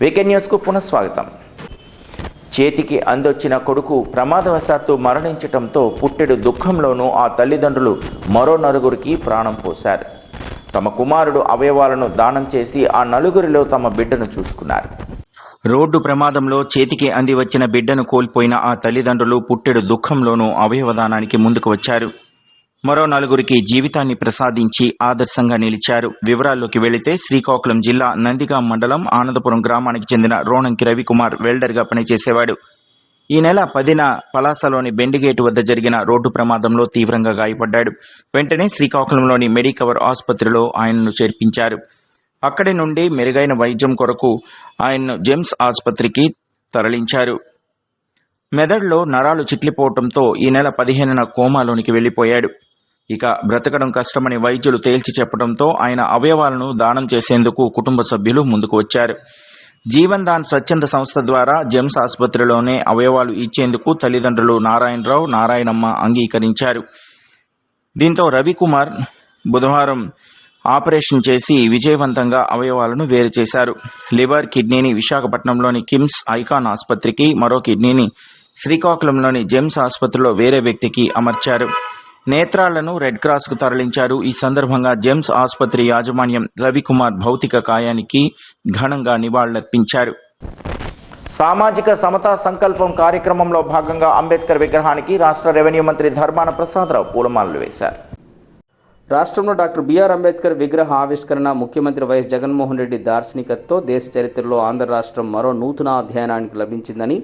Weekend న్యూస్కు పునఃస్వాగతం. చేతికి అందొచ్చిన కొడుకు ప్రమాదవశాత్తు మరణించటంతో పుట్టెడు దుఃఖంలోనూ ఆ తల్లిదండ్రులు మరో నలుగురికి ప్రాణం పోశారు. తమ కుమారుడు అవయవాలను దానం చేసి ఆ నలుగురిలో తమ బిడ్డను చూసుకున్నారు. రోడ్డు ప్రమాదంలో చేతికి అంది వచ్చిన బిడ్డను కోల్పోయిన ఆ తల్లిదండ్రులు పుట్టెడు దుఃఖంలోనూ అవయవదానానికి ముందుకు వచ్చారు. మరో నలుగురికి జీవితాన్ని ప్రసాదించి ఆదర్శంగా నిలిచారు. వివరాల్లోకి వెళితే శ్రీకాకుళం జిల్లా నందిగాం మండలం ఆనందపురం గ్రామానికి చెందిన రోణంకి రవికుమార్ వెల్డర్గా పనిచేసేవాడు. ఈ నెల పదిన పలాసలోని బెండిగేటు వద్ద జరిగిన రోడ్డు ప్రమాదంలో తీవ్రంగా గాయపడ్డాడు. వెంటనే శ్రీకాకుళంలోని మెడికవర్ ఆసుపత్రిలో ఆయనను చేర్పించారు. అక్కడి నుండి మెరుగైన వైద్యం కొరకు ఆయన్ను జెమ్స్ ఆసుపత్రికి తరలించారు. మెదడులో నరాలు చిట్లిపోవడంతో ఈ నెల పదిహేనున కోమాలోనికి వెళ్ళిపోయాడు. ఇక బ్రతకడం కష్టమని వైద్యులు తేల్చి చెప్పడంతో ఆయన అవయవాలను దానం చేసేందుకు కుటుంబ సభ్యులు ముందుకు వచ్చారు. జీవన్ దాన్ స్వచ్ఛంద సంస్థ ద్వారా జెమ్స్ ఆసుపత్రిలోనే అవయవాలు ఇచ్చేందుకు తల్లిదండ్రులు నారాయణరావు నారాయణమ్మ అంగీకరించారు. దీంతో రవికుమార్ బుధవారం ఆపరేషన్ చేసి విజయవంతంగా అవయవాలను వేరు చేశారు. లివర్ కిడ్నీని విశాఖపట్నంలోని కిమ్స్ ఐకాన్ ఆసుపత్రికి మరో కిడ్నీని శ్రీకాకుళంలోని జెమ్స్ ఆసుపత్రిలో వేరే వ్యక్తికి అమర్చారు. నేత్రాలను రెడ్ క్రాస్కు తరలించారు. ఈ సందర్భంగా జెమ్స్ ఆసుపత్రి యాజమాన్యం రవికుమార్ భౌతిక కాయానికి ఘనంగా నివాళులర్పించారు. సామాజిక సమతా సంకల్పం కార్యక్రమంలో భాగంగా అంబేద్కర్ విగ్రహానికి రాష్ట్ర రెవెన్యూ మంత్రి ధర్మాన ప్రసాదరావు పూలమాలలు వేశారు. రాష్ట్రంలో డాక్టర్ బిఆర్ అంబేద్కర్ విగ్రహ ఆవిష్కరణ ముఖ్యమంత్రి వైఎస్ జగన్మోహన్ రెడ్డి దార్శనికతతో దేశ చరిత్రలో ఆంధ్ర రాష్ట్రం మరో నూతన అధ్యయనానికి లభించిందని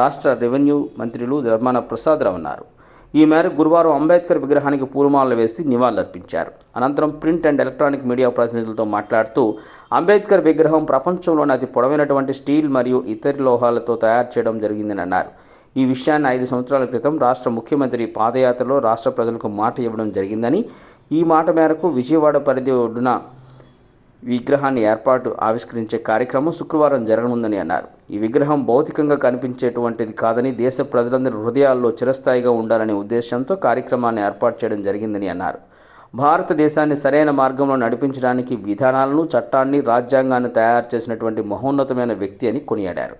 రాష్ట్ర రెవెన్యూ మంత్రులు ధర్మాన ప్రసాదరావు అన్నారు. ఈ మేరకు గురువారం అంబేద్కర్ విగ్రహానికి పూలమాలలు వేసి నివాళులర్పించారు. అనంతరం ప్రింట్ అండ్ ఎలక్ట్రానిక్ మీడియా ప్రతినిధులతో మాట్లాడుతూ అంబేద్కర్ విగ్రహం ప్రపంచంలోని అతి పొడవైనటువంటి స్టీల్ మరియు ఇతర లోహాలతో తయారు చేయడం జరిగిందని అన్నారు. ఈ విషయాన్ని ఐదు సంవత్సరాల క్రితం రాష్ట్ర ముఖ్యమంత్రి పాదయాత్రలో రాష్ట్ర ప్రజలకు మాట ఇవ్వడం జరిగిందని ఈ మాట మేరకు విజయవాడ పరిధి ఒడ్డున విగ్రహాన్ని ఏర్పాటు ఆవిష్కరించే కార్యక్రమం శుక్రవారం జరగనుందని అన్నారు. ఈ విగ్రహం భౌతికంగా కనిపించేటువంటిది కాదని దేశ ప్రజలందరి హృదయాల్లో చిరస్థాయిగా ఉండాలనే ఉద్దేశంతో కార్యక్రమాన్ని ఏర్పాటు చేయడం జరిగిందని అన్నారు. భారతదేశాన్ని సరైన మార్గంలో నడిపించడానికి విధానాలను చట్టాన్ని రాజ్యాంగాన్ని తయారు చేసినటువంటి మహోన్నతమైన వ్యక్తి అని కొనియాడారు.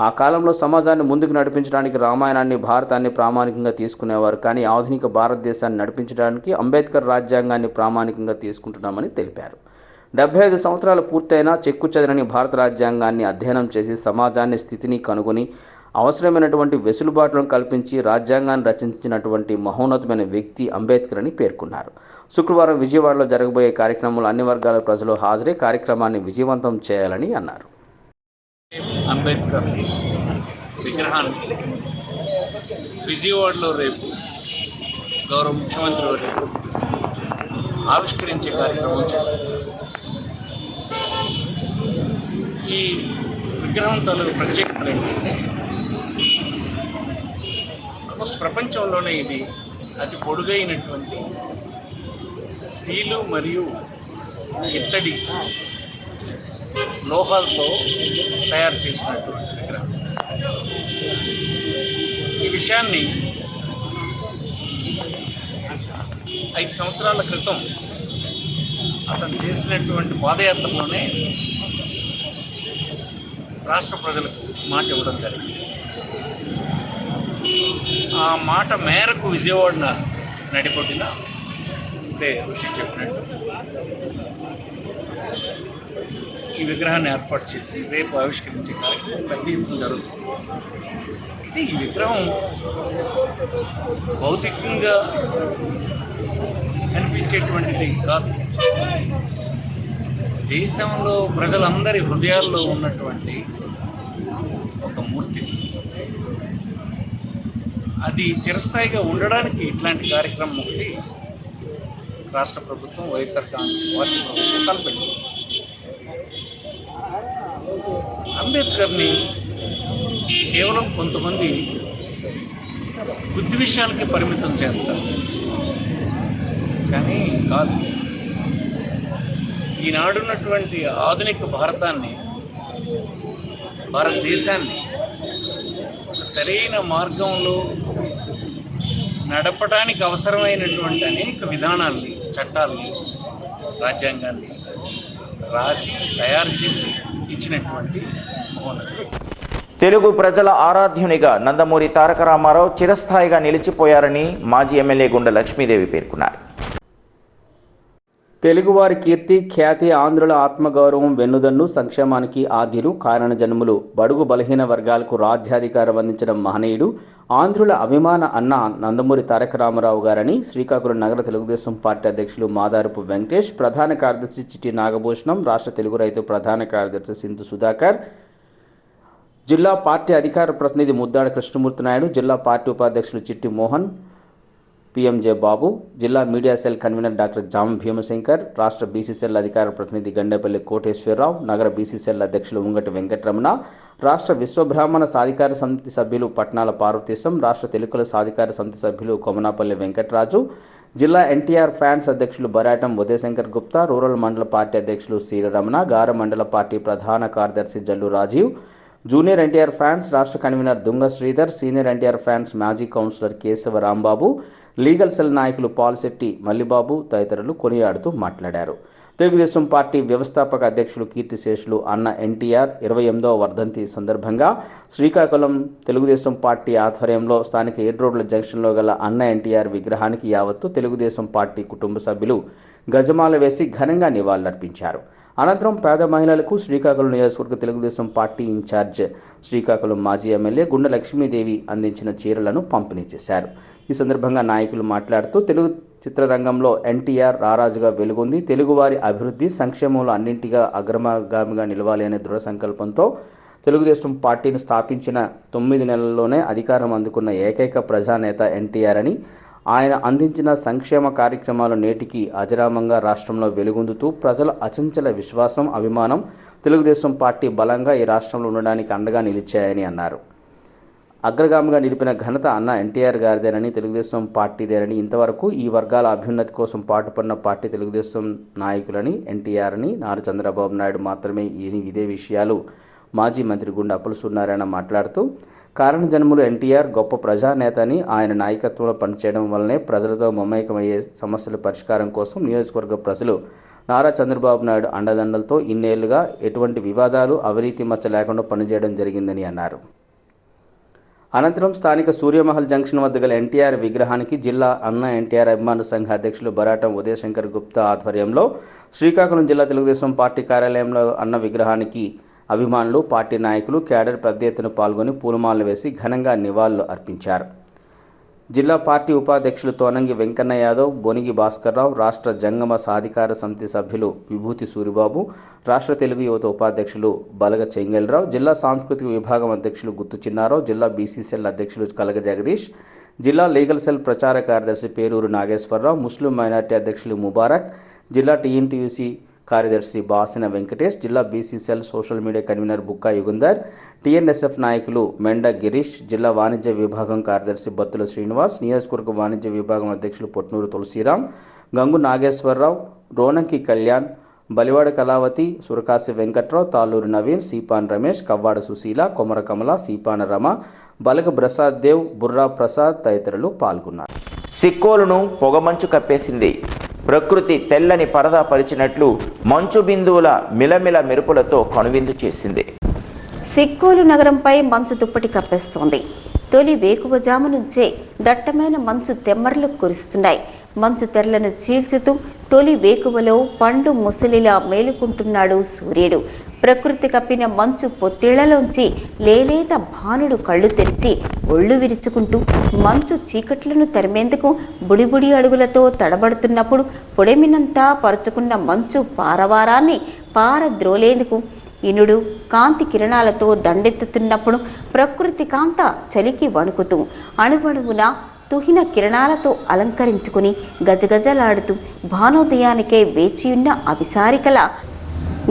ఆ కాలంలో సమాజాన్ని ముందుకు నడిపించడానికి రామాయణాన్ని భారతాన్ని ప్రామాణికంగా తీసుకునేవారు. కానీ ఆధునిక భారతదేశాన్ని నడిపించడానికి అంబేద్కర్ రాజ్యాంగాన్ని ప్రామాణికంగా తీసుకుంటున్నామని తెలిపారు. డెబ్బై ఐదు సంవత్సరాలు పూర్తయినా చెక్కు చెదరని భారత రాజ్యాంగాన్ని అధ్యయనం చేసి సమాజాన్ని స్థితిని కనుగొని అవసరమైనటువంటి వెసులుబాట్లను కల్పించి రాజ్యాంగాన్ని రచించినటువంటి మహోన్నతమైన వ్యక్తి అంబేద్కర్ అని పేర్కొన్నారు. శుక్రవారం విజయవాడలో జరగబోయే కార్యక్రమంలో అన్ని వర్గాల ప్రజలు హాజరై కార్యక్రమాన్ని విజయవంతం చేయాలని అన్నారు. అంబేద్కర్ విగ్రహాన్ని విజయవాడలో రేపు గౌరవ ముఖ్యమంత్రి ఆవిష్కరించే కార్యక్రమం చేస్తున్నారు. ఈ విగ్రహం తాలూకు ప్రత్యేకతలు ఏంటంటే ఆల్మోస్ట్ ప్రపంచంలోనే ఇది అతి పొడుగైనటువంటి స్టీలు మరియు ఇత్తడి లోహాలతో తయారు చేసినటువంటి విగ్రహం. ఈ విషయాన్ని ఐదు సంవత్సరాల క్రితం అతను చేసినటువంటి పాదయాత్రలోనే రాష్ట్ర ప్రజలకు మాట ఇవ్వడం జరిగింది. ఆ మాట మేరకు విజయవాడ నడిపొట్టిన అంటే ఋషి చెప్పినట్టు. ఈ విగ్రహాన్ని ఏర్పాటు చేసి రేపు ఆవిష్కరించే కార్యక్రమం పెద్ద ఎత్తున జరుగుతుంది. అయితే ఈ విగ్రహం భౌతికంగా కనిపించేటువంటిది కాదు. దేశంలో ప్రజలందరి హృదయాల్లో ఉన్నటువంటి ఒక మూర్తి. అది చిరస్థాయిగా ఉండడానికి ఇట్లాంటి కార్యక్రమం ఒకటి రాష్ట్ర ప్రభుత్వం వైఎస్ఆర్ కాంగ్రెస్ పార్టీ ప్రభుత్వం తలపెట్టింది. అంబేద్కర్ని కేవలం కొంతమంది బుద్ధి విషయాలకి పరిమితం చేస్తారు. కానీ కాదు. ఈనాడున్నటువంటి ఆధునిక భారతాన్ని భారతదేశాన్ని ఒక సరైన మార్గంలో నడపడానికి అవసరమైనటువంటి అనేక విధానాల్ని చట్టాల్ని రాజ్యాంగాన్ని రాసి తయారు చేసి ఇచ్చినటువంటి తెలుగు ప్రజల ఆరాధ్యునిగా నందమూరి తారక రామారావు చిరస్థాయిగా నిలిచిపోయారని మాజీ ఎమ్మెల్యే గుండె లక్ష్మీదేవి పేర్కొన్నారు. తెలుగువారి కీర్తి ఖ్యాతి ఆంధ్రుల ఆత్మగౌరవం వెన్నుదన్ను సంక్షేమానికి ఆద్యులు కారణ జన్ములు బడుగు బలహీన వర్గాలకు రాజ్యాధికారం అందించడం మహనీయుడు ఆంధ్రుల అభిమాన అన్న నందమూరి తారక రామారావు గారని శ్రీకాకుళం నగర తెలుగుదేశం పార్టీ అధ్యక్షులు మాదారపు వెంకటేష్ ప్రధాన కార్యదర్శి చిట్టి నాగభూషణం రాష్ట్ర తెలుగు రైతు ప్రధాన కార్యదర్శి సింధు సుధాకర్ జిల్లా పార్టీ అధికార ప్రతినిధి ముద్దాడ కృష్ణమూర్తి నాయుడు జిల్లా పార్టీ ఉపాధ్యక్షులు చిట్టి మోహన్ పిఎంజే బాబు జిల్లా మీడియా సెల్ కన్వీనర్ డాక్టర్ జామ భీమశంకర్ రాష్ట్ర బీసీసీఎల్ అధికార ప్రతినిధి గండేపల్లి కోటేశ్వరరావు నగర బీసీసీఎల్ అధ్యక్షులు ఉంగటి వెంకటరమణ రాష్ట్ర విశ్వబ్రాహ్మణ సాధికార సమితి సభ్యులు పట్నాల పార్వతీశం రాష్ట్ర తెలుగుల సాధికార సమితి సభ్యులు కొమనాపల్లి వెంకటరాజు జిల్లా ఎన్టీఆర్ ఫ్యాన్స్ అధ్యక్షులు బరాటం ఉదయశంకర్ గుప్తా రూరల్ మండల పార్టీ అధ్యక్షులు శ్రీరమణ గార మండల పార్టీ ప్రధాన కార్యదర్శి జల్లు రాజీవ్ జూనియర్ ఎన్టీఆర్ ఫ్యాన్స్ రాష్ట్ర convener Dunga Sridhar senior NTR fans మాజీ councillor Keshava Rambabu legal cell నాయకులు పాల్శెట్టి మల్లిబాబు తదితరులు కొనియాడుతూ మాట్లాడారు. తెలుగుదేశం పార్టీ వ్యవస్థాపక అధ్యక్షులు కీర్తిశేషులు అన్న ఎన్టీఆర్ ఇరవై ఎనిమిదవ వర్ధంతి సందర్భంగా శ్రీకాకుళం తెలుగుదేశం పార్టీ ఆధ్వర్యంలో స్థానిక ఏడు రోడ్ల జంక్షన్లో గల అన్న ఎన్టీఆర్ విగ్రహానికి యావత్తు తెలుగుదేశం పార్టీ కుటుంబ సభ్యులు గజమాల వేసి ఘనంగా నివాళులర్పించారు. అనంతరం పేద మహిళలకు శ్రీకాకుళం నియోజకవర్గ తెలుగుదేశం పార్టీ ఇన్ఛార్జ్ శ్రీకాకుళం మాజీ ఎమ్మెల్యే గుండె లక్ష్మీదేవి అందించిన చీరలను పంపిణీ చేశారు. ఈ సందర్భంగా నాయకులు మాట్లాడుతూ తెలుగు చిత్రరంగంలో ఎన్టీఆర్ రారాజుగా వెలుగొంది. తెలుగువారి అభివృద్ధి సంక్షేమంలో అన్నింటిగా అగ్రమగామిగా నిలవాలి అనే దృఢ సంకల్పంతో తెలుగుదేశం పార్టీని స్థాపించిన తొమ్మిది నెలల్లోనే అధికారం అందుకున్న ఏకైక ప్రజానేత ఎన్టీఆర్ అని ఆయన అందించిన సంక్షేమ కార్యక్రమాలు నేటికి అజరామంగా రాష్ట్రంలో వెలుగొందుతూ ప్రజల అచంచల విశ్వాసం అభిమానం తెలుగుదేశం పార్టీ బలంగా ఈ రాష్ట్రంలో ఉండడానికి అండగా నిలిచాయని అన్నారు. అగ్రగామిగా నిలిపిన ఘనత అన్న ఎన్టీఆర్ గారిదేనని తెలుగుదేశం పార్టీదేనని ఇంతవరకు ఈ వర్గాల అభ్యున్నతి కోసం పాటుపడిన పార్టీ తెలుగుదేశం నాయకులని ఎన్టీఆర్ అని నారా చంద్రబాబు నాయుడు మాత్రమే. ఇది ఇదే విషయాలు మాజీ మంత్రి గుండె అప్పుల సూర్యనారాయణ మాట్లాడుతూ కారణ జన్ములు ఎన్టీఆర్ గొప్ప ప్రజానేత అని ఆయన నాయకత్వంలో పనిచేయడం వల్లనే ప్రజలతో మమేకమయ్యే సమస్యల పరిష్కారం కోసం నియోజకవర్గ ప్రజలు నారా చంద్రబాబు నాయుడు అండదండలతో ఇన్నేళ్ళుగా ఎటువంటి వివాదాలు అవినీతి మచ్చ లేకుండా పనిచేయడం జరిగిందని అన్నారు. అనంతరం స్థానిక సూర్యమహల్ జంక్షన్ వద్ద గల ఎన్టీఆర్ విగ్రహానికి జిల్లా అన్న ఎన్టీఆర్ అభిమాన సంఘ అధ్యక్షులు బరాటం ఉదయశంకర్ గుప్తా ఆధ్వర్యంలో శ్రీకాకుళం జిల్లా తెలుగుదేశం పార్టీ కార్యాలయంలో అన్న విగ్రహానికి అభిమానులు పార్టీ నాయకులు క్యాడర్ పెద్ద ఎత్తున పాల్గొని పూలమాలలు వేసి ఘనంగా నివాళులు అర్పించారు. జిల్లా పార్టీ ఉపాధ్యక్షులు తోనంగి వెంకన్న యాదవ్ బొనిగి భాస్కర్రావు రాష్ట్ర జంగమ సాధికార సమితి సభ్యులు విభూతి సూరిబాబు రాష్ట్ర తెలుగు యువత ఉపాధ్యక్షులు బలగ చెంగల్రావు జిల్లా సాంస్కృతిక విభాగం అధ్యక్షులు గుత్తు చిన్నారావు జిల్లా బీసీసీఎల్ అధ్యక్షులు కలగ జగదీష్ జిల్లా లీగల్ సెల్ ప్రచార కార్యదర్శి పేరూరు నాగేశ్వరరావు ముస్లిం మైనార్టీ అధ్యక్షులు ముబారక్ జిల్లా టీఎన్టీయూసీ కార్యదర్శి బాసిన వెంకటేష్ జిల్లా BCCL social media convener Bukka Yugundhar TNSF నాయకులు మెండ గిరీష్ జిల్లా వాణిజ్య విభాగం కార్యదర్శి బత్తుల శ్రీనివాస్ నియోజకవర్గ వాణిజ్య విభాగం అధ్యక్షులు పొట్నూరు తులసిరామ్ గంగు నాగేశ్వరరావు రోనంకి కళ్యాణ్ బలివాడ కళావతి సురకాసి వెంకట్రావు తాళ్ళూరు నవీన్ సీపాన్ రమేష్ కవ్వాడ సుశీల కొమర కమల సీపాన రమ బలగ ప్రసాద్ దేవ్ బుర్రా ప్రసాద్ తదితరులు పాల్గొన్నారు. సిక్కోలును పొగమంచు కప్పేసింది. ప్రకృతి తెల్లని పరదా పరిచినట్లు మంచు బిందువుల మిలమిల మెరుపులతో కనువిందు చేసింది. సిక్కోలు నగరంపై మంచు దుప్పటి కప్పేస్తోంది. తొలి వేకువజాము నుంచే దట్టమైన మంచు తెమ్మర్లు కురుస్తున్నాయి. మంచు తెరలను చీల్చుతూ తొలి వేకువలో పండు ముసలిలా మేలుకుంటున్నాడు సూర్యుడు. ప్రకృతి కప్పిన మంచు పొత్తిళ్ళలోంచి లేలేత భానుడు కళ్ళు తెరిచి ఒళ్ళు విరుచుకుంటూ మంచు చీకట్లను తరిమేందుకు బుడిబుడి అడుగులతో తడబడుతున్నప్పుడు పొడిమినంతా పరుచుకున్న మంచు పారవారాన్ని పారద్రోలేందుకు ఇనుడు కాంతి కిరణాలతో దండెత్తుతున్నప్పుడు ప్రకృతి కాంత చలికి వణుకుతూ అణువణువున తుహిన కిరణాలతో అలంకరించుకుని గజగజలాడుతూ భానోదయానికే వేచియున్న అభిసారికల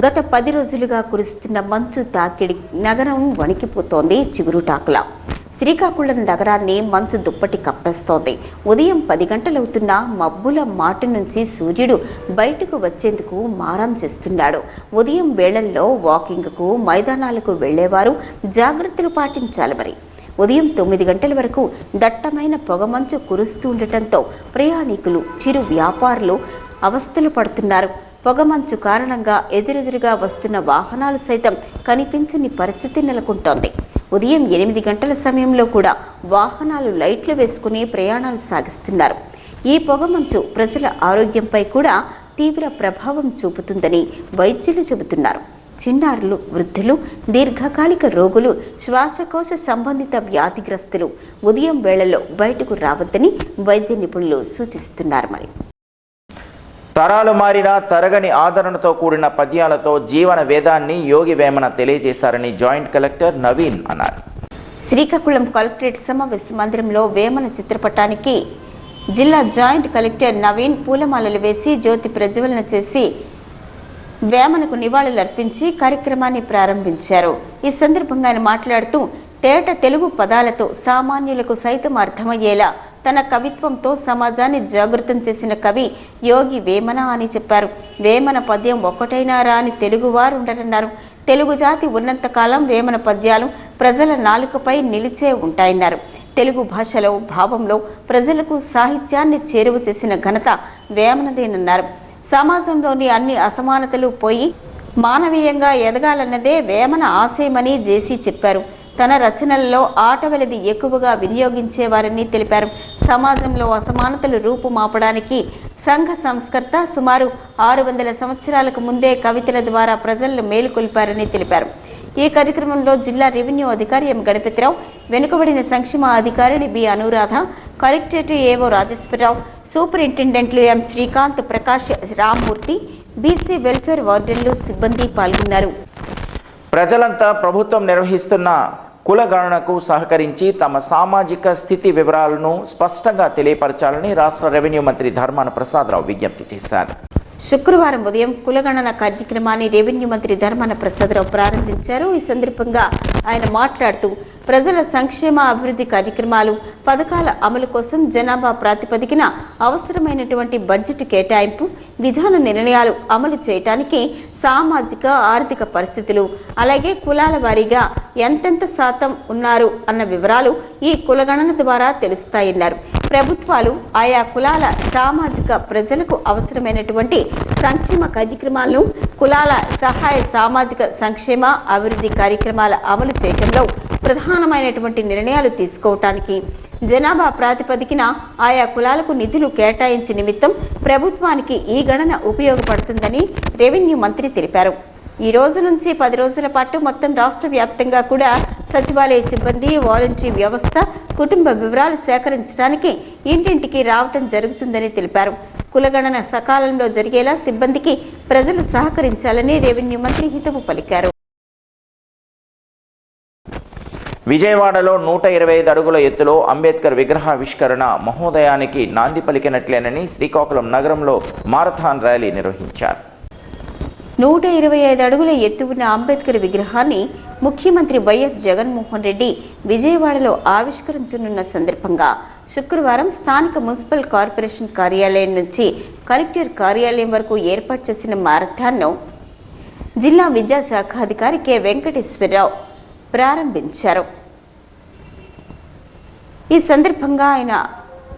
గత పది రోజులుగా కురుస్తున్న మంచు తాకిడి నగరం వణికిపోతోంది చిగురుటాకుల శ్రీకాకుళం నగరాన్ని మంచు దుప్పటి కప్పేస్తోంది. ఉదయం పది గంటలవుతున్న మబ్బుల మాటి నుంచి సూర్యుడు బయటకు వచ్చేందుకు మారం చేస్తున్నాడు. ఉదయం వేళల్లో వాకింగ్కు మైదానాలకు వెళ్ళేవారు జాగ్రత్తలు పాటించాలి మరి. ఉదయం తొమ్మిది గంటల వరకు దట్టమైన పొగమంచు కురుస్తూ ఉండటంతో ప్రయాణికులు చిరు వ్యాపారులు అవస్థలు పడుతున్నారు. పొగమంచు కారణంగా ఎదురెదురుగా వస్తున్న వాహనాలు సైతం కనిపించని పరిస్థితి నెలకొంటోంది. ఉదయం ఎనిమిది గంటల సమయంలో కూడా వాహనాలు లైట్లు వేసుకుని ప్రయాణాలు సాగిస్తున్నారు. ఈ పొగమంచు ప్రజల ఆరోగ్యంపై కూడా తీవ్ర ప్రభావం చూపుతుందని వైద్యులు చెబుతున్నారు. చిన్నారులు వృద్ధులు దీర్ఘకాలిక రోగులు శ్వాసకోశ సంబంధిత వ్యాధిగ్రస్తులు ఉదయం వేళల్లో బయటకు రావద్దని వైద్య నిపుణులు సూచిస్తున్నారు మరి. తరాలు మారిన తరగని ఆదరణతో కూడిన పద్యాలతో జీవన వేదాన్ని యోగి వేమన తెలియజేశారని జాయింట్ కలెక్టర్ నవీన్ అన్నారు. శ్రీకాకుళం కలెక్టరేట్ సమావేశ మందిరంలో వేమన చిత్రపటానికి జిల్లా జాయింట్ కలెక్టర్ నవీన్ పూలమాలలు వేసి జ్యోతి ప్రజ్వలన చేసి వేమనకు నివాళులర్పించి కార్యక్రమాన్ని ప్రారంభించారు. ఈ సందర్భంగా ఆయన మాట్లాడుతూ తేట తెలుగు పదాలతో సామాన్యులకు సైతం అర్థమయ్యేలా తన కవిత్వంతో సమాజాన్ని జాగృతం చేసిన కవి యోగి వేమన అని చెప్పారు. వేమన పద్యం ఒక్కటైనారా అని తెలుగువారు ఉండరన్నారు. తెలుగు జాతి ఉన్నంతకాలం వేమన పద్యాలు ప్రజల నాలుకపై నిలిచే ఉంటాయన్నారు. తెలుగు భాషలో భావంలో ప్రజలకు సాహిత్యాన్ని చేరువ చేసిన ఘనత వేమనదేనన్నారు. సమాజంలోని అన్ని అసమానతలు పోయి మానవీయంగా ఎదగాలన్నదే వేమన ఆశయమని జేసీ చెప్పారు. తన రచనలలో ఆటవెలది ఎక్కువగా వినియోగించేవారని తెలిపారు. సమాజంలో అసమానతలు రూపుమాపడానికి సంఘ సంస్కర్త సుమారు ఆరు వందల సంవత్సరాలకు ముందే కవితల ద్వారా ప్రజలను మేలుకొల్పారని తెలిపారు. ఈ కార్యక్రమంలో జిల్లా రెవెన్యూ అధికారి ఎం గణపతిరావు వెనుకబడిన సంక్షేమ అధికారిని B Anuradha collectorate AO Rajeswararao సూపరింటెండెంట్లు M. Srikanth Prakash Rammurthy BC welfare వార్డెన్లు సిబ్బంది పాల్గొన్నారు. ప్రజలంతా ప్రభుత్వం నిర్వహిస్తున్న కుల గణనకు సహకరించి తమ సామాజిక స్థితి వివరాలను స్పష్టంగా తెలియపరచాలని రాష్ట్ర రెవెన్యూ మంత్రి ధర్మాన ప్రసాదరావు విజ్ఞప్తి చేశారు. శుక్రవారం ఉదయం కులగణన కార్యక్రమాన్ని రెవెన్యూ మంత్రి ధర్మాన ప్రసాదరావు ప్రారంభించారు. ఈ సందర్భంగా ఆయన మాట్లాడుతూ ప్రజల సంక్షేమ అభివృద్ధి కార్యక్రమాలు పథకాల అమలు కోసం జనాభా ప్రాతిపదికన అవసరమైనటువంటి బడ్జెట్ కేటాయింపు విధాన నిర్ణయాలు అమలు చేయటానికి సామాజిక ఆర్థిక పరిస్థితులు అలాగే కులాల వారీగా ఎంతెంత శాతం ఉన్నారు అన్న వివరాలు ఈ కులగణన ద్వారా తెలుస్తాయన్నారు. ప్రభుత్వాలు ఆయా కులాల సామాజిక ప్రజలకు అవసరమైనటువంటి సంక్షేమ కార్యక్రమాలను కులాల సహాయ సామాజిక సంక్షేమ అభివృద్ధి కార్యక్రమాల అమలు చేయడంలో ప్రధానమైనటువంటి నిర్ణయాలు తీసుకోవటానికి జనాభా ప్రాతిపదికన ఆయా కులాలకు నిధులు కేటాయించే నిమిత్తం ప్రభుత్వానికి ఈ గణన ఉపయోగపడుతుందని రెవెన్యూ మంత్రి తెలిపారు. ఈ రోజు నుంచి పది రోజుల పాటు మొత్తం రాష్ట్ర వ్యాప్తంగా కూడా సచివాలయ సిబ్బంది వాలంటరీ వ్యవస్థ కుటుంబ వివరాలు సేకరించడానికి ఇంటింటికి రావటం జరుగుతుందని తెలిపారు. కులగణన సకాలంలో జరిగేలా సిబ్బందికి ప్రజలు సహకరించాలని రెవెన్యూ మంత్రి హితవు పలికారు. విజయవాడలో నూట ఇరవై ఐదు అడుగుల ఎత్తులో అంబేద్కర్ విగ్రహావిష్కరణ మహోదయానికి నాంది పలికినట్లేనని శ్రీకాకుళం నగరంలో మారథాన్ ర్యాలీ నిర్వహించారు. నూట ఇరవై ఐదు అడుగుల ఎత్తు ఉన్న అంబేద్కర్ విగ్రహాన్ని ముఖ్యమంత్రి వైఎస్ జగన్మోహన్ రెడ్డి విజయవాడలో ఆవిష్కరించనున్న సందర్భంగా శుక్రవారం స్థానిక మున్సిపల్ కార్పొరేషన్ కార్యాలయం నుంచి కలెక్టర్ కార్యాలయం వరకు ఏర్పాటు చేసిన మారథాన్ను జిల్లా విద్యాశాఖ అధికారి కె వెంకటేశ్వరరావు ప్రారంభించారు. ఈ సందర్భంగా ఆయన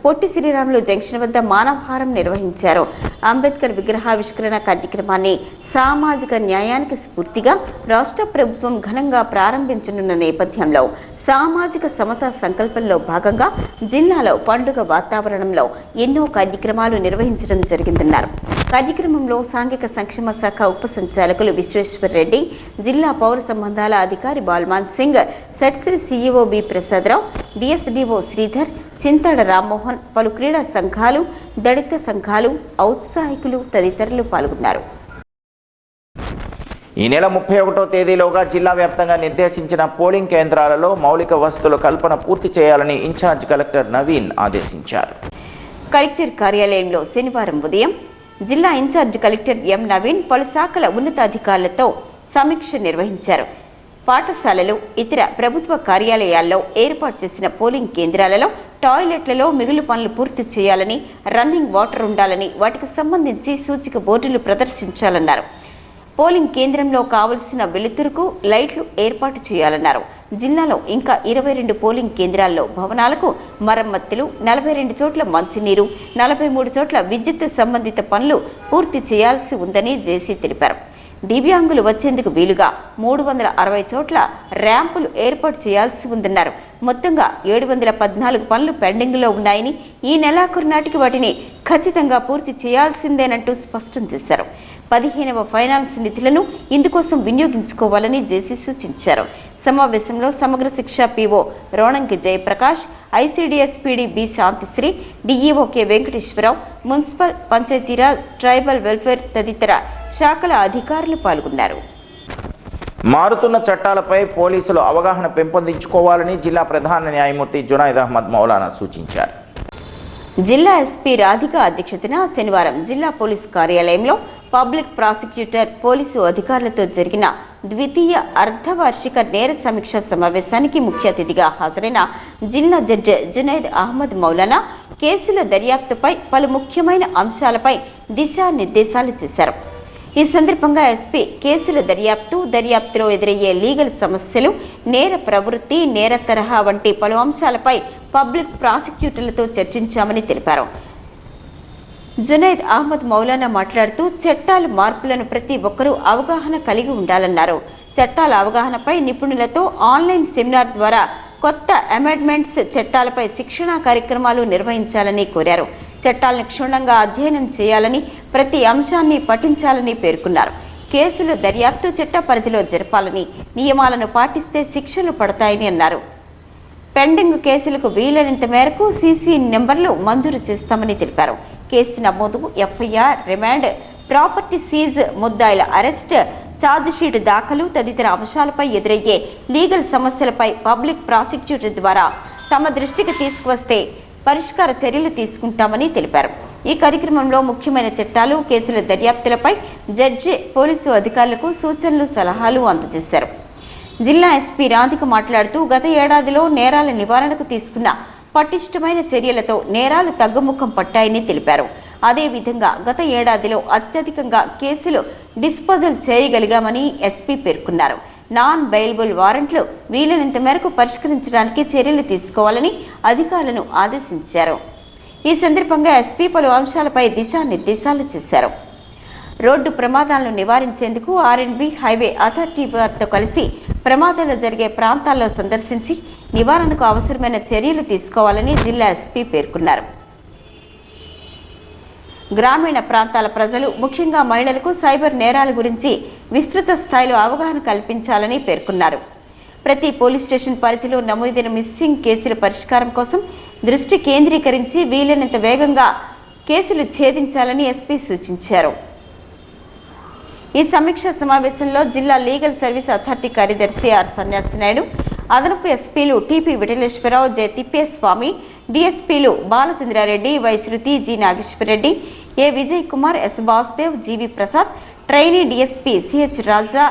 పొట్టి శ్రీరాములు జంక్షన్ వద్ద మానవహారం నిర్వహించారు. అంబేద్కర్ విగ్రహావిష్కరణ కార్యక్రమాన్ని సామాజిక న్యాయానికి స్ఫూర్తిగా రాష్ట్ర ప్రభుత్వం ఘనంగా ప్రారంభించనున్న నేపథ్యంలో సామాజిక సమత సంకల్పంలో భాగంగా జిల్లాలో పండుగ వాతావరణంలో ఎన్నో కార్యక్రమాలు నిర్వహించడం జరిగిందన్నారు. కార్యక్రమంలో సాంఘిక సంక్షేమ శాఖ ఉప సంచాలకులు విశ్వేశ్వర్ రెడ్డి జిల్లా పౌర సంబంధాల అధికారి Balman Singh SETSIL CEO B Prasadarao DSDO Sridhar Chintada Rammohan పలు క్రీడా సంఘాలు దళిత సంఘాలు ఔత్సాహికులు తదితరులు పాల్గొన్నారు. ఈ నెల ముప్పై ఒకటో తేదీలోగా జిల్లా వ్యాప్తంగా నిర్దేశించిన పోలింగ్ కేంద్రాలలో మౌలిక వసతుల కల్పన పూర్తి చేయాలని ఇన్ఛార్జ్ కలెక్టర్ నవీన్ ఆదేశించారు. కలెక్టర్ కార్యాలయంలో శనివారం ఉదయం జిల్లా ఇన్ఛార్జ్ కలెక్టర్ ఎం నవీన్ పలు శాఖల ఉన్నతాధికారులతో సమీక్ష నిర్వహించారు. పాఠశాలలు ఇతర ప్రభుత్వ కార్యాలయాల్లో ఏర్పాటు చేసిన పోలింగ్ కేంద్రాలలో టాయిలెట్లలో మిగులు పనులు పూర్తి చేయాలని రన్నింగ్ వాటర్ ఉండాలని వాటికి సంబంధించి సూచిక బోర్డులు ప్రదర్శించాలన్నారు. పోలింగ్ కేంద్రంలో కావలసిన వెలుతురుకు లైట్లు ఏర్పాటు చేయాలన్నారు. జిల్లాలో ఇంకా ఇరవై రెండు పోలింగ్ కేంద్రాల్లో భవనాలకు మరమ్మతులు నలభై రెండు చోట్ల మంచినీరు నలభై మూడు చోట్ల విద్యుత్ సంబంధిత పనులు పూర్తి చేయాల్సి ఉందని జేసీ తెలిపారు. దివ్యాంగులు వచ్చేందుకు వీలుగా మూడు వందల అరవై చోట్ల ర్యాంపులు ఏర్పాటు చేయాల్సి ఉందన్నారు. మొత్తంగా ఏడు వందల పద్నాలుగు పనులు పెండింగ్లో ఉన్నాయని ఈ నెలాఖరు నాటికి వాటిని ఖచ్చితంగా పూర్తి చేయాల్సిందేనంటూ స్పష్టం చేశారు. పదిహేనవ ఫైనాన్స్ నిధులను ఇందుకోసం వినియోగించుకోవాలని జేసీ సూచించారు. సమావేశంలో Samagra Shiksha PO Ronanki Jayaprakash ICDS PD B Santhisri DEO K Venkateswararao municipal Panchayati Raj tribal welfare తదితర శాఖల అధికారులు పాల్గొన్నారు. మారుతున్న చట్టాలపై పోలీసులు అవగాహన పెంపొందించుకోవాలని జిల్లా ప్రధాన న్యాయమూర్తి జునాయిద్ అహ్మద్ మౌలానా సూచించారు. జిల్లా ఎస్పీ రాధిక అధ్యక్షతన శనివారం జిల్లా పోలీస్ కార్యాలయంలో పబ్లిక్ ప్రాసిక్యూటర్ పోలీసు అధికారులతో జరిగిన ద్వితీయ అర్ధవార్షిక నేర సమీక్ష సమావేశానికి ముఖ్య అతిథిగా హాజరైన జిల్లా జడ్జి జునైద్ అహ్మద్ మౌలానా కేసుల దర్యాప్తుపై పలు ముఖ్యమైన అంశాలపై దిశానిర్దేశాలు చేశారు. ఈ సందర్భంగా ఎస్పీ కేసుల దర్యాప్తు దర్యాప్తులో ఎదురయ్యే లీగల్ సమస్యలు నేర ప్రవృత్తి నేర తరహా వంటి పలు అంశాలపై పబ్లిక్ ప్రాసిక్యూటర్లతో చర్చించామని తెలిపారు. జునైద్ అహ్మద్ మౌలానా మాట్లాడుతూ చట్టాల మార్పులను ప్రతి ఒక్కరూ అవగాహన కలిగి ఉండాలన్నారు. చట్టాల అవగాహనపై నిపుణులతో ఆన్లైన్ సెమినార్ ద్వారా కొత్త అమెండ్మెంట్స్ చట్టాలపై శిక్షణా కార్యక్రమాలు నిర్వహించాలని కోరారు. చట్టాలను క్షుణ్ణంగా అధ్యయనం చేయాలని ప్రతి అంశాన్ని పఠించాలని పేర్కొన్నారు. కేసులు దర్యాప్తు చట్ట పరిధిలో జరపాలని నియమాలను పాటిస్తే శిక్షలు పడతాయని అన్నారు. పెండింగ్ కేసులకు వీలైనంత మేరకు సీసీ నెంబర్లు మంజూరు చేస్తామని తెలిపారు. కేసు నమోదు ఎఫ్ఐఆర్ రిమాండ్. ప్రాపర్టీ సీజ్ ముద్దాయిల అరెస్ట్ ఛార్జిషీట్ దాఖలు తదితర అంశాలపై ఎదురయ్యే లీగల్ సమస్యలపై పబ్లిక్ ప్రాసిక్యూటర్ ద్వారా తమ దృష్టికి తీసుకువస్తే పరిష్కార చర్యలు తీసుకుంటామని తెలిపారు. ఈ కార్యక్రమంలో ముఖ్యమైన చట్టాలు కేసుల దర్యాప్తులపై జడ్జి పోలీసు అధికారులకు సూచనలు సలహాలు అందజేశారు. జిల్లా ఎస్పీ రాధిక మాట్లాడుతూ గత ఏడాదిలో నేరాల నివారణకు తీసుకున్న పటిష్టమైన చర్యలతో నేరాలు తగ్గుముఖం పట్టాయని తెలిపారు. అదేవిధంగా గత ఏడాదిలో అత్యధికంగా కేసులు డిస్పోజల్ చేయగలిగామని ఎస్పీ పేర్కొన్నారు. నాన్ బెయిలబుల్ వారెంట్లు వీలైనంత మేరకు పరిష్కరించడానికి చర్యలు తీసుకోవాలని అధికారులను ఆదేశించారు. ఈ సందర్భంగా ఎస్పీ పలు అంశాలపై దిశానిర్దేశాలు చేశారు. రోడ్డు ప్రమాదాలను నివారించేందుకు ఆర్ఎన్బి హైవే అథారిటీ వారితో కలిసి ప్రమాదాలు జరిగే ప్రాంతాల్లో సందర్శించి నివారణకు అవసరమైన చర్యలు తీసుకోవాలని జిల్లా ఎస్పీ పేర్కొన్నారు. గ్రామీణ ప్రాంతాల ప్రజలు ముఖ్యంగా మహిళలకు సైబర్ నేరాల గురించి విస్తృత స్థాయిలో అవగాహన కల్పించాలని పేర్కొన్నారు. ప్రతి పోలీస్ స్టేషన్ పరిధిలో నమోదైన మిస్సింగ్ కేసుల పరిష్కారం కోసం దృష్టి కేంద్రీకరించి వీలైనంత వేగంగా కేసులు ఛేదించాలని ఎస్పీ సూచించారు. ఈ సమీక్ష సమావేశంలో జిల్లా లీగల్ సర్వీస్ అథారిటీ కార్యదర్శి ఆర్ సన్యాసి నాయుడు అదనపు ఎస్పీలు TP Vitthaleswararao J. Thippeswamy డిఎస్పీలు Balachandrareddy Y. Sruthi G. Nageswarareddy A. Vijay Kumar S. Vasudev GV Prasad trainee DSP CH Raja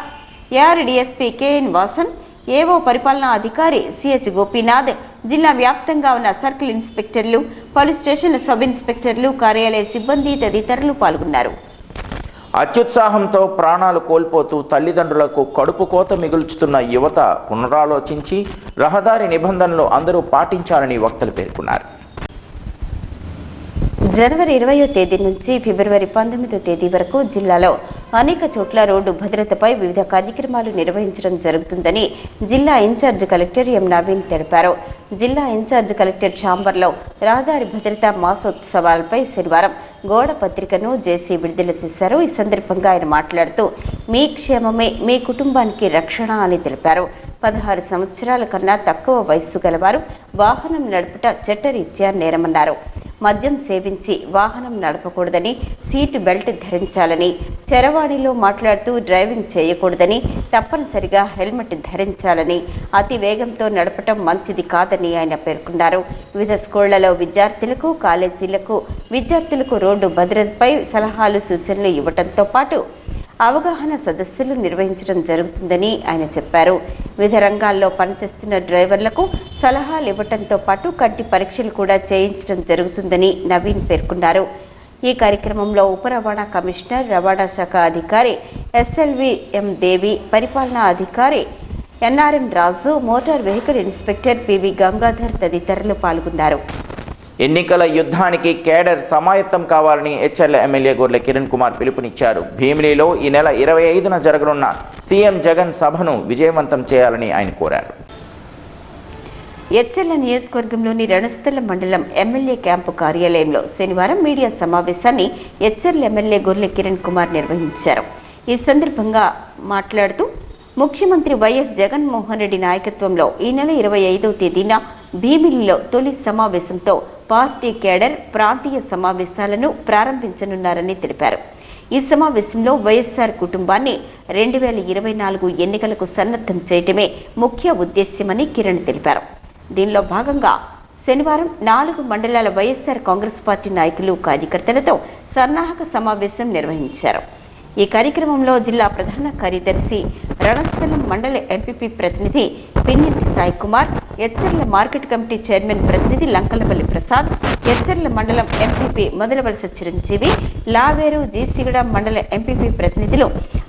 AR DSP KN Vasan AO పరిపాలనా అధికారి సిహెచ్ గోపీనాథ్ జిల్లా వ్యాప్తంగా ఉన్న సర్కిల్ ఇన్స్పెక్టర్లు పలు స్టేషన్ల సబ్ ఇన్స్పెక్టర్లు కార్యాలయ సిబ్బంది తదితరులు పాల్గొన్నారు. అత్యుత్సాహంతో ప్రాణాలు కోల్పోతూ తల్లిదండ్రులకు కడుపు కోత మిగుల్చుతున్న యువత పునరాలోచించి రహదారి నిబంధనలు అందరూ పాటించాలని వక్తలు పేర్కొన్నారు. జనవరి ఇరవయో తేదీ నుంచి ఫిబ్రవరి పంతొమ్మిదో తేదీ వరకు జిల్లాలో అనేక చోట్ల రోడ్డు భద్రతపై వివిధ కార్యక్రమాలు నిర్వహించడం జరుగుతుందని జిల్లా ఇన్ఛార్జ్ కలెక్టర్ ఎం నవీన్ తెలిపారు. జిల్లా ఇన్ఛార్జ్ కలెక్టర్ ఛాంబర్లో రహదారి భద్రత మాసోత్సవాలపై శనివారం గోడ పత్రికను జేసీ విడుదల చేశారు. ఈ సందర్భంగా ఆయన మాట్లాడుతూ మీ క్షేమమే మీ కుటుంబానికి రక్షణ అని తెలిపారు. పదహారు సంవత్సరాల కన్నా తక్కువ వయస్సు గలవారు వాహనం నడుపుట చట్టరీత్యా నేరమన్నారు. మద్యం సేవించి వాహనం నడపకూడదని సీటు బెల్ట్ ధరించాలని చరవాణిలో మాట్లాడుతూ డ్రైవింగ్ చేయకూడదని తప్పనిసరిగా హెల్మెట్ ధరించాలని అతి వేగంతో నడపటం మంచిది కాదని ఆయన పేర్కొన్నారు. వివిధ స్కూళ్ళలో విద్యార్థులకు కాలేజీలకు విద్యార్థులకు రోడ్డు భద్రతపై సలహాలు సూచనలు ఇవ్వడంతో పాటు అవగాహన సదస్సులు నిర్వహించడం జరుగుతుందని ఆయన చెప్పారు. వివిధ రంగాల్లో పనిచేస్తున్న డ్రైవర్లకు సలహాలు ఇవ్వడంతో పాటు కంటి పరీక్షలు కూడా చేయించడం జరుగుతుందని నవీన్ పేర్కొన్నారు. ఈ కార్యక్రమంలో ఉప రవాణా కమిషనర్ రవాణా శాఖ అధికారి ఎస్ఎల్వి ఎం దేవి పరిపాలనా అధికారి NRM Raju motor vehicle inspector PV Gangadhar తదితరులు పాల్గొన్నారు. ఎన్నికల యుద్ధానికి కేడర్ సమాయత్తం కావాలని హెచ్ఎల్ ఎమ్మెల్యే గోర్ల కిరణ్ కుమార్ పిలుపునిచ్చారు. భీమిలిలో ఈ నెల ఇరవై ఐదున జరగనున్న సీఎం జగన్ సభను విజయవంతం చేయాలని ఆయన కోరారు. ఎచ్చెల్ల నియోజకవర్గంలోని రణస్థల మండలం ఎమ్మెల్యే క్యాంపు కార్యాలయంలో శనివారం మీడియా సమావేశాన్ని హెచ్ఎల్ ఎమ్మెల్యే గొర్లె కిరణ్ కుమార్ నిర్వహించారు. ఈ సందర్భంగా మాట్లాడుతూ ముఖ్యమంత్రి వైఎస్ జగన్మోహన్ రెడ్డి నాయకత్వంలో ఈ నెల ఇరవై ఐదవ తేదీన భీమిలిలో తొలి సమావేశంతో పార్టీ కేడర్ ప్రాంతీయ సమావేశాలను ప్రారంభించనున్నారని తెలిపారు. ఈ సమావేశంలో వైఎస్ఆర్ కుటుంబాన్ని రెండు వేల ఇరవై నాలుగు ఎన్నికలకు సన్నద్ధం చేయటమే ముఖ్య ఉద్దేశ్యమని కిరణ్ తెలిపారు. దీనిలో భాగంగా శనివారం నాలుగు మండలాల వైఎస్ఆర్ కాంగ్రెస్ పార్టీ నాయకులు కార్యకర్తలతో సన్నాహక సమావేశం నిర్వహించారు. ఈ కార్యక్రమంలో జిల్లా ప్రధాన కార్యదర్శి రణస్థలం మండల ఎంపీపీ ప్రతినిధి Pinnetti Sai Kumar Etcherla market committee chairman ప్రతినిధి లంకలపల్లి ప్రసాద్ ఎచ్చర్ల మండలం ఎంపీపీ మొదలవలస చిరంజీవి లావేరు జీసిగడ మండల ఎంపీపీ ప్రతినిధులు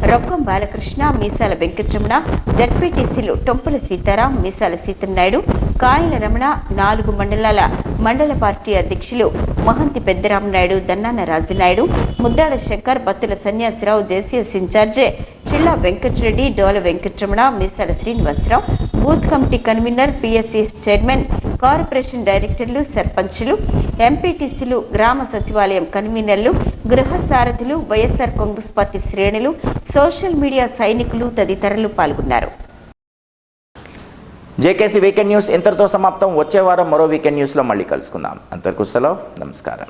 రొక్కం బాలకృష్ణ మీసాల వెంకటరమణ జడ్పీటీసీలు టొంపుల సీతారాం మీసాల సీతన్నాయుడు కాయల రమణ నాలుగు మండలాల మండల పార్టీ అధ్యక్షులు Mahanti Peddaramanaidu Dannana Rajunaidu Muddada Shankar Battula Sanyasarao JCS ఇన్ఛార్జే. Chilla Venkatareddy Dola Venkataramana Meesala Srinivasarao booth committee convener PSC chairman corporation డైరెక్టర్లు సర్పంచ్లు ఎంపీటీసీలు గ్రామ సచివాలయం కన్వీనర్లు గృహ సారథులు వైఎస్ఆర్ కాంగ్రెస్ పార్టీ శ్రేణులు సోషల్ మీడియా సైనికులు తదితరులు పాల్గొన్నారు. జేకేసీ వీకెండ్ న్యూస్ ఇంతటితో సమాప్తం. వచ్చే వారం మరో వీకెండ్ న్యూస్లో మళ్ళీ కలుసుకుందాం. అంతవరకు సెలవు. నమస్కారం.